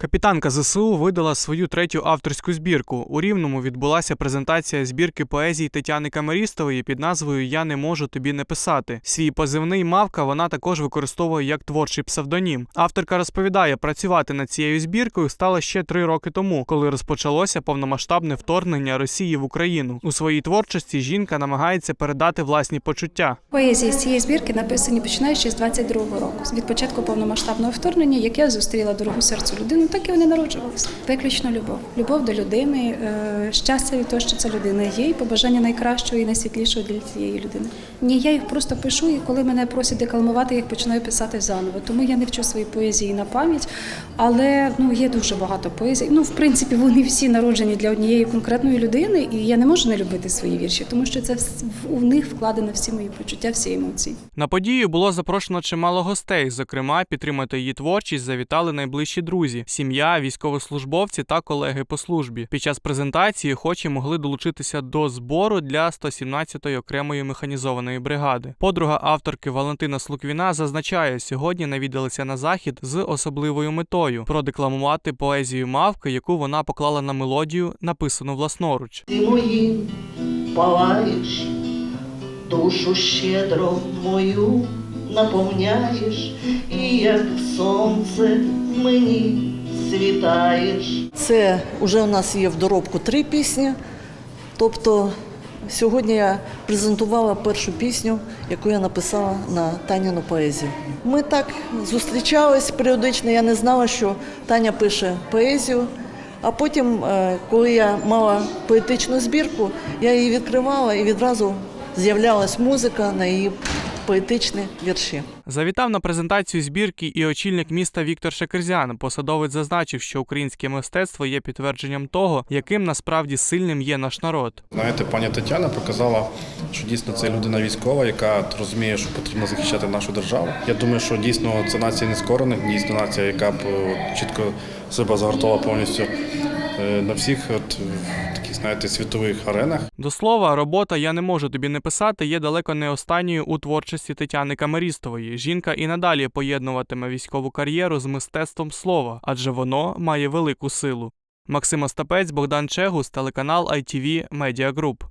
Капітанка ЗСУ видала свою третю авторську збірку. У Рівному відбулася презентація збірки поезії Тетяни Камерістової під назвою Я не можу тобі не писати. Свій позивний мавка вона також використовує як творчий псевдонім. Авторка розповідає, працювати над цією збіркою стало ще три роки тому, коли розпочалося повномасштабне вторгнення Росії в Україну. У своїй творчості жінка намагається передати власні почуття. Поезії з цієї збірки написані починаючи з 22-го року. Від початку повномасштабного вторгнення, як я зустріла дорогу серцю людину, так і вони народжувалися. Виключно любов. Любов до людини, е, щастя від того, що ця людина є, і побажання найкращого і найсвітлішого для цієї людини. Ні, я їх просто пишу, і коли мене просять декламувати, я їх починаю писати заново. Тому я не вчу свої поезії на пам'ять, але ну є дуже багато поезій. Ну, в принципі, вони всі народжені для однієї конкретної людини, і я не можу не любити свої вірші, тому що це у них вкладено всі мої почуття, всі емоції. На подію було запрошено чимало гостей. Зокрема, підтримати її творчість завітали найближчі друзі, сім'я, військовослужбовці та колеги по службі. Під час презентації охочі могли долучитися до збору для 117-ї окремої механізованої бригади. Подруга авторки Валентина Слуквіна зазначає, сьогодні навідалися на захід з особливою метою продекламувати поезію мавки, яку вона поклала на мелодію, написану власноруч. Ти моїм палаєш, душу щедро мою наповняєш, і як сонце мені світаєш. Це вже у нас є в доробку три пісні. Тобто сьогодні я презентувала першу пісню, яку я написала на Таніну поезію. Ми так зустрічались періодично. Я не знала, що Таня пише поезію. А потім, е, коли я мала поетичну збірку, я її відкривала і відразу з'являлась музика на її поетичні вірші. Завітав на презентацію збірки і очільник міста Віктор Шекерзян. Посадовець зазначив, що українське мистецтво є підтвердженням того, яким насправді сильним є наш народ. Знаєте, пані Тетяна показала, що дійсно це людина військова, яка розуміє, що потрібно захищати нашу державу. Я думаю, що дійсно це нація нескорених, дійсно нація, яка б чітко себе загортувала повністю е, на всіх от, таких, знаєте, світових аренах. До слова, робота Я не можу тобі не писати є далеко не останньою у творчості Тетяни Камерістової. Жінка і надалі поєднуватиме військову кар'єру з мистецтвом слова, адже воно має велику силу. Максим Остапець, Богдан Чегус, телеканал ITV Media Group.